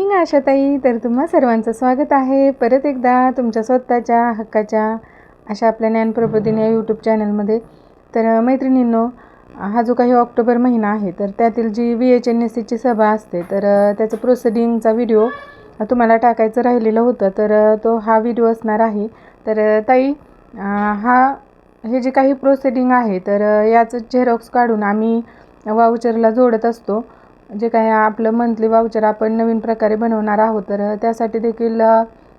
मी आशाताई तर तुम्हा सर्वांचं स्वागत आहे. परत एकदा तुमच्या स्वतःच्या हक्काच्या अशा आपल्या ज्ञानप्रबोधिनी या यूट्यूब चॅनलमध्ये तर मैत्रिणींनो हा जो काही ऑक्टोबर महिना आहे तर त्यातील जी व्ही एच एन एस सीची सभा असते तर त्याचं प्रोसिडिंगचा व्हिडिओ तुम्हाला टाकायचं राहिलेलं होतं तर तो हा व्हिडिओ असणार आहे. तर ताई हा हे जे काही प्रोसिडिंग आहे तर याचं झेरॉक्स काढून आम्ही वाउचरला जोडत असतो. जे काही आपलं मंथली वाउचर आपण नवीन प्रकारे बनवणार आहोत तर त्यासाठी देखील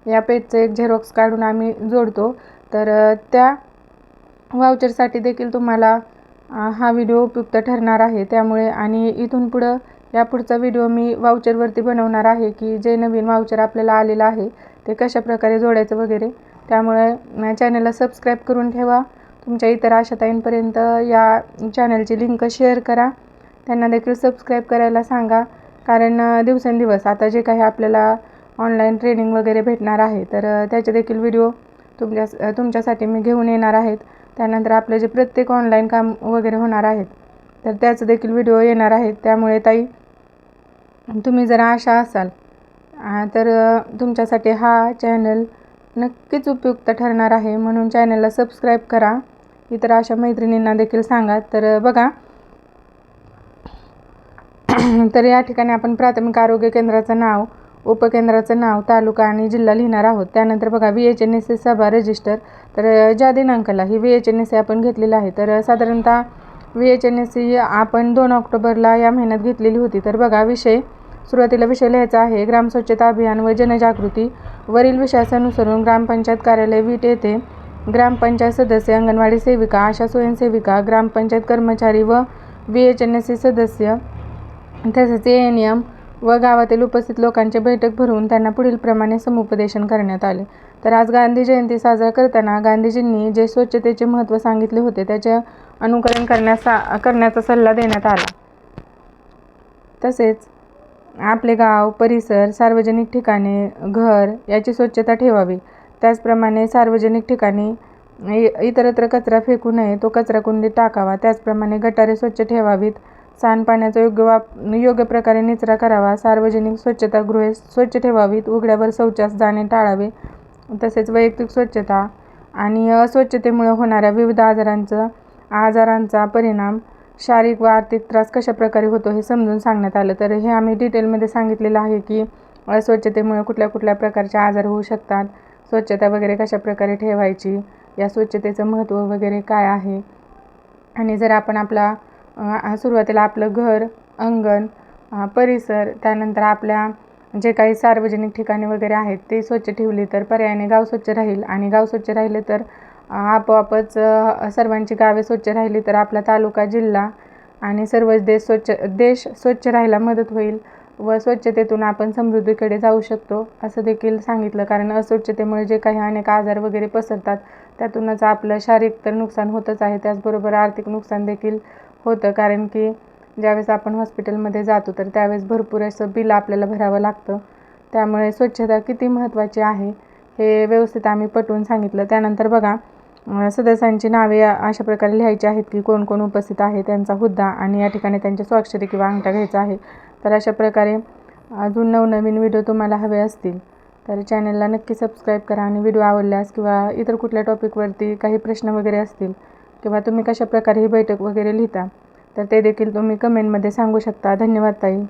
या पेजचं एक झेरॉक्स काढून आम्ही जोडतो. तर त्या वाउचरसाठी देखील तुम्हाला हा व्हिडिओ उपयुक्त ठरणार आहे. त्यामुळे आणि इथून पुढं या पुढचा व्हिडिओ मी वाउचरवरती बनवणार आहे की जे नवीन वाउचर आपल्याला आलेलं आहे ते कशा प्रकारे जोडायचं वगैरे. त्यामुळे चॅनलला सबस्क्राईब करून ठेवा. तुमच्या इतर आशाताईंपर्यंत या चॅनलची लिंक शेअर करा. त्यांना देखील सबस्क्राईब करायला सांगा. कारण दिवसेंदिवस आता जे काही आपल्याला ऑनलाईन ट्रेनिंग वगैरे भेटणार आहे तर त्याचे देखील व्हिडिओ तुमच्या तुमच्यासाठी मी घेऊन येणार आहेत. त्यानंतर आपले जे प्रत्येक ऑनलाईन काम वगैरे होणार आहेत तर त्याचं देखील व्हिडिओ येणार आहेत. त्यामुळे ताई तुम्ही जर आशा असाल तर तुमच्यासाठी हा चॅनल नक्कीच उपयुक्त ठरणार आहे. म्हणून चॅनलला सबस्क्राईब करा. इतर अशा मैत्रिणींना देखील सांगा. तर बघा तर या ठिकाणी आपण प्राथमिक आरोग्य केंद्राचं नाव उपकेंद्राचं नाव तालुका आणि जिल्हा लिहिणार आहोत. त्यानंतर बघा V H N S C सभा रजिस्टर. तर ज्या दिनांकाला ही V H N S C आपण घेतलेलं आहे तर साधारणतः V H N S C आपण दोन ऑक्टोबरला या महिन्यात घेतलेली होती. तर बघा विषय सुरुवातीला विषय लिहायचा आहे. ग्रामस्वच्छता अभियान व जनजागृती. वरील विषयास अनुसरून ग्रामपंचायत कार्यालय वीट येथे ग्रामपंचायत सदस्य अंगणवाडी सेविका आशा स्वयंसेविका ग्रामपंचायत कर्मचारी व V H N S C सदस्य तसेच ए एन एम व गावातील उपस्थित लोकांची बैठक भरवून त्यांना पुढील प्रमाणे समुपदेशन करण्यात आले. तर आज गांधी जयंती साजरा करताना गांधीजींनी जे स्वच्छतेचे महत्त्व सांगितले होते त्याचे अनुकरण करण्याचा करण्याचा सल्ला देण्यात आला. तसेच आपले गाव परिसर सार्वजनिक ठिकाणे घर याची स्वच्छता ठेवावी. त्याचप्रमाणे सार्वजनिक ठिकाणी इतरत्र कचरा फेकू नये तो कचरा कुंडीत टाकावा त्याचप्रमाणे गटारे स्वच्छ ठेवावीत. सांडपाण्याचा योग्य वाप योग्य प्रकारे निचरा करावा. सार्वजनिक स्वच्छतागृहे स्वच्छ ठेवावीत. उघड्यावर शौचास जाणे टाळावे. तसेच वैयक्तिक स्वच्छता आणि अस्वच्छतेमुळे होणाऱ्या विविध आजारांचं आजारांचा परिणाम शारीरिक व आर्थिक त्रास कशा प्रकारे होतो हे समजून सांगण्यात आलं. तर हे आम्ही डिटेलमध्ये सांगितलेलं आहे की अस्वच्छतेमुळे कुठल्या कुठल्या प्रकारचे आजार होऊ शकतात स्वच्छता वगैरे कशा प्रकारे ठेवायची या स्वच्छतेचं महत्त्व वगैरे काय आहे? आणि जर आपण आपला सुरुवातीला आपलं घर अंगण परिसर त्यानंतर आपल्या जे काही सार्वजनिक ठिकाणे वगैरे आहेत ते स्वच्छ ठेवली तर पर्यायाने गाव स्वच्छ राहील. आणि गाव स्वच्छ राहिले तर आपोआपच सर्वांची गावे स्वच्छ राहिली तर आपला तालुका जिल्हा आणि सर्वच देश स्वच्छ देश स्वच्छ राहायला मदत होईल व स्वच्छतेतून आपण समृद्धीकडे जाऊ शकतो असं देखील सांगितलं. कारण अस्वच्छतेमुळे जे काही अनेक आजार वगैरे पसरतात त्यातूनच आपलं शारीरिक तर नुकसान होतच आहे. त्याचबरोबर आर्थिक नुकसान देखील होतं. कारण की ज्यावेळेस आपण हॉस्पिटलमध्ये जातो तर त्यावेळेस भरपूर असं बिल आपल्याला भरावं लागतं. त्यामुळे स्वच्छता किती महत्त्वाची आहे हे व्यवस्थित आम्ही पटवून सांगितलं. त्यानंतर बघा सदस्यांची नावे अशा प्रकारे लिहायची आहेत की कोण कोण उपस्थित आहे त्यांचा हुद्दा आणि या ठिकाणी त्यांच्या स्वाक्षरी किंवा अंगठा घ्यायचा आहे. तर अशा प्रकारे अजून नवनवीन व्हिडिओ तुम्हाला हवे असतील तर चॅनलला नक्की सबस्क्राईब करा आणि व्हिडिओ आवडल्यास किंवा इतर कुठल्या टॉपिकवरती काही प्रश्न वगैरे असतील किंवा तुम्ही कशा प्रकारे ही बैठक वगैरे लिहिता तर ते देखील तुम्ही कमेंटमध्ये सांगू शकता. धन्यवाद ताई.